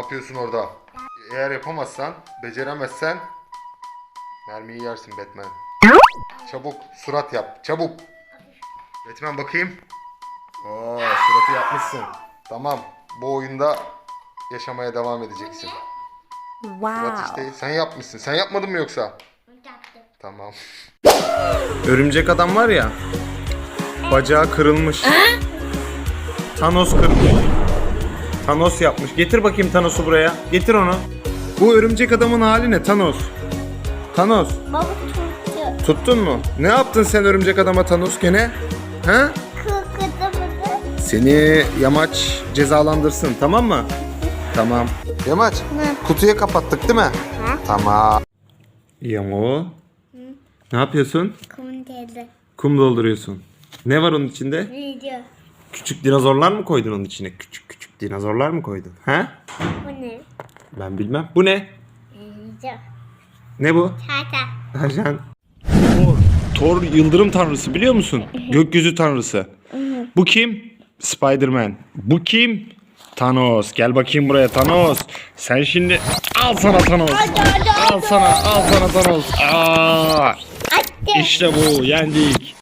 yapıyorsun orada? Eğer yapamazsan, beceremezsen mermiyi yersin Batman. Çabuk surat yap. Çabuk. Batman bakayım. Oo, suratı yapmışsın. Tamam. Bu oyunda yaşamaya devam edeceksin. Surat Wow. işte sen yapmışsın. Sen yapmadın mı yoksa? Yaptım. Tamam. Örümcek adam var ya. Bacağı kırılmış. Thanos kırmış. Thanos yapmış. Getir bakayım Thanos'u buraya. Getir onu. Bu örümcek adamın hali ne Thanos? Thanos. Baba tuttu. Tuttun mu? Ne yaptın sen örümcek adama Thanos gene? Kıkıdı Seni yamaç cezalandırsın tamam mı? Tamam. Yamaç kutuya kapattık değil mi? Tamam. Yamo. Ne yapıyorsun? Kum teyze. Kum dolduruyorsun. Ne var onun içinde? Video. Küçük dinozorlar mı koydun onun içine? Küçük dinozorlar mı koydun? He? Bu ne? Ben bilmem. Bu ne? Ne bu? Tata. Ercan. Thor. Thor yıldırım tanrısı biliyor musun? Gökyüzü tanrısı. Bu kim? Spider-Man. Bu kim? Thanos. Gel bakayım buraya Thanos. Sen şimdi al sana Thanos. Al sana, al sana Thanos. Aa, işte bu yendik.